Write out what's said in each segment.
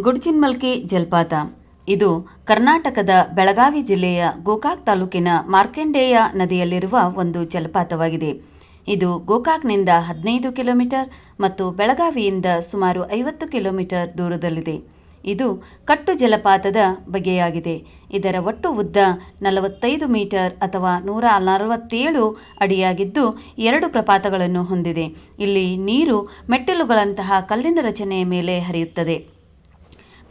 ಗುಡ್ಚಿನ್ಮಲ್ಕಿ ಜಲಪಾತ. ಇದು ಕರ್ನಾಟಕದ ಬೆಳಗಾವಿ ಜಿಲ್ಲೆಯ ಗೋಕಾಕ್ ತಾಲೂಕಿನ ಮಾರ್ಕೆಂಡೇಯ ನದಿಯಲ್ಲಿರುವ ಒಂದು ಜಲಪಾತವಾಗಿದೆ. ಇದು ಗೋಕಾಕ್ನಿಂದ ಹದಿನೈದು ಕಿಲೋಮೀಟರ್ ಮತ್ತು ಬೆಳಗಾವಿಯಿಂದ ಸುಮಾರು ಐವತ್ತು ಕಿಲೋಮೀಟರ್ ದೂರದಲ್ಲಿದೆ. ಇದು ಕಟ್ಟು ಜಲಪಾತದ ಬಗೆಯಾಗಿದೆ. ಇದರ ಒಟ್ಟು ಉದ್ದ ನಲವತ್ತೈದು ಮೀಟರ್ ಅಥವಾ ನೂರ ನಲವತ್ತೇಳು ಅಡಿಯಾಗಿದ್ದು ಎರಡು ಪ್ರಪಾತಗಳನ್ನು ಹೊಂದಿದೆ. ಇಲ್ಲಿ ನೀರು ಮೆಟ್ಟಿಲುಗಳಂತಹ ಕಲ್ಲಿನ ರಚನೆಯ ಮೇಲೆ ಹರಿಯುತ್ತದೆ.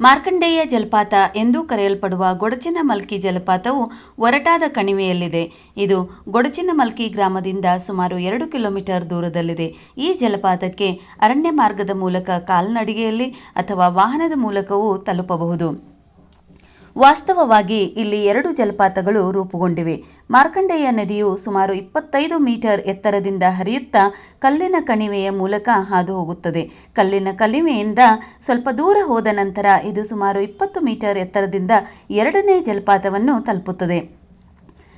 ಮಾರ್ಕಂಡೇಯ ಜಲಪಾತ ಎಂದೂ ಕರೆಯಲ್ಪಡುವ ಗೊಡಚಿನಮಲ್ಕಿ ಜಲಪಾತವು ಒರಟಾದ ಕಣಿವೆಯಲ್ಲಿದೆ. ಇದು ಗೊಡಚಿನಮಲ್ಕಿ ಗ್ರಾಮದಿಂದ ಸುಮಾರು ಎರಡು ಕಿಲೋಮೀಟರ್ ದೂರದಲ್ಲಿದೆ. ಈ ಜಲಪಾತಕ್ಕೆ ಅರಣ್ಯ ಮಾರ್ಗದ ಮೂಲಕ ಕಾಲ್ನಡಿಗೆಯಲ್ಲಿ ಅಥವಾ ವಾಹನದ ಮೂಲಕವೂ ತಲುಪಬಹುದು. ವಾಸ್ತವವಾಗಿ ಇಲ್ಲಿ ಎರಡು ಜಲಪಾತಗಳು ರೂಪುಗೊಂಡಿವೆ. ಮಾರ್ಕಂಡೇಯ ನದಿಯು ಸುಮಾರು ಇಪ್ಪತ್ತೈದು ಮೀಟರ್ ಎತ್ತರದಿಂದ ಹರಿಯುತ್ತಾ ಕಲ್ಲಿನ ಕಣಿವೆಯ ಮೂಲಕ ಹಾದು ಹೋಗುತ್ತದೆ ಕಲ್ಲಿನ ಕಣಿವೆಯಿಂದ ಸ್ವಲ್ಪ ದೂರ ಹೋದ ನಂತರ ಇದು ಸುಮಾರು ಇಪ್ಪತ್ತು ಮೀಟರ್ ಎತ್ತರದಿಂದ ಎರಡನೇ ಜಲಪಾತವನ್ನು ತಲುಪುತ್ತದೆ.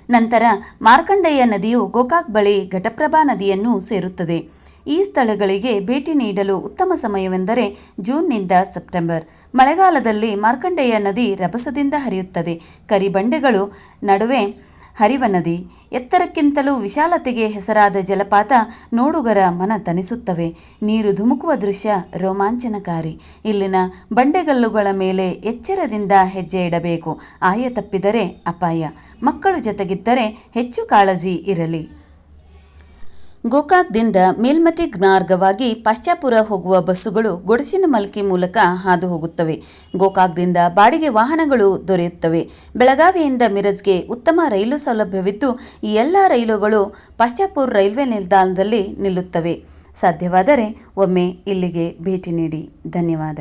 ನಂತರ ಮಾರ್ಕಂಡೇಯ ನದಿಯು ಗೋಕಾಕ್ ಬಳಿ ಘಟಪ್ರಭಾ ನದಿಯನ್ನು ಸೇರುತ್ತದೆ. ಈ ಸ್ಥಳಗಳಿಗೆ ಭೇಟಿ ನೀಡಲು ಉತ್ತಮ ಸಮಯವೆಂದರೆ ಜೂನ್ನಿಂದ ಸೆಪ್ಟೆಂಬರ್. ಮಳೆಗಾಲದಲ್ಲಿ ಮಾರ್ಕಂಡೇಯ ನದಿ ರಭಸದಿಂದ ಹರಿಯುತ್ತದೆ. ಕರಿಬಂಡೆಗಳು ನಡುವೆ ಹರಿವ ನದಿ. ಎತ್ತರಕ್ಕಿಂತಲೂ ವಿಶಾಲತೆಗೆ ಹೆಸರಾದ ಜಲಪಾತ ನೋಡುಗರ ಮನ ತನಿಸುತ್ತವೆ ನೀರು ಧುಮುಕುವ ದೃಶ್ಯ ರೋಮಾಂಚನಕಾರಿ. ಇಲ್ಲಿನ ಬಂಡೆಗಲ್ಲುಗಳ ಮೇಲೆ ಎಚ್ಚರದಿಂದ ಹೆಜ್ಜೆ ಇಡಬೇಕು. ಆಯ ತಪ್ಪಿದರೆ ಅಪಾಯ. ಮಕ್ಕಳು ಜತೆಗಿದ್ದರೆ ಹೆಚ್ಚು ಕಾಳಜಿ ಇರಲಿ. ಗೋಕಾಕ್ದಿಂದ ಮೇಲ್ಮತಿ ಮಾರ್ಗವಾಗಿ ಪಾಶ್ಚಾಪುರ ಹೋಗುವ ಬಸ್ಸುಗಳು ಗೊಡಸಿನಮಲ್ಕಿ ಮೂಲಕ ಹಾದು ಹೋಗುತ್ತವೆ. ಗೋಕಾಕ್ದಿಂದ ಬಾಡಿಗೆ ವಾಹನಗಳು ದೊರೆಯುತ್ತವೆ. ಬೆಳಗಾವಿಯಿಂದ ಮಿರಜ್ಗೆ ಉತ್ತಮ ರೈಲು ಸೌಲಭ್ಯವಿದ್ದು, ಈ ಎಲ್ಲ ರೈಲುಗಳು ಪಾಶ್ಚಾಪುರ್ ರೈಲ್ವೆ ನಿಲ್ದಾಣದಲ್ಲಿ ನಿಲ್ಲುತ್ತವೆ. ಸಾಧ್ಯವಾದರೆ ಒಮ್ಮೆ ಇಲ್ಲಿಗೆ ಭೇಟಿ ನೀಡಿ. ಧನ್ಯವಾದ.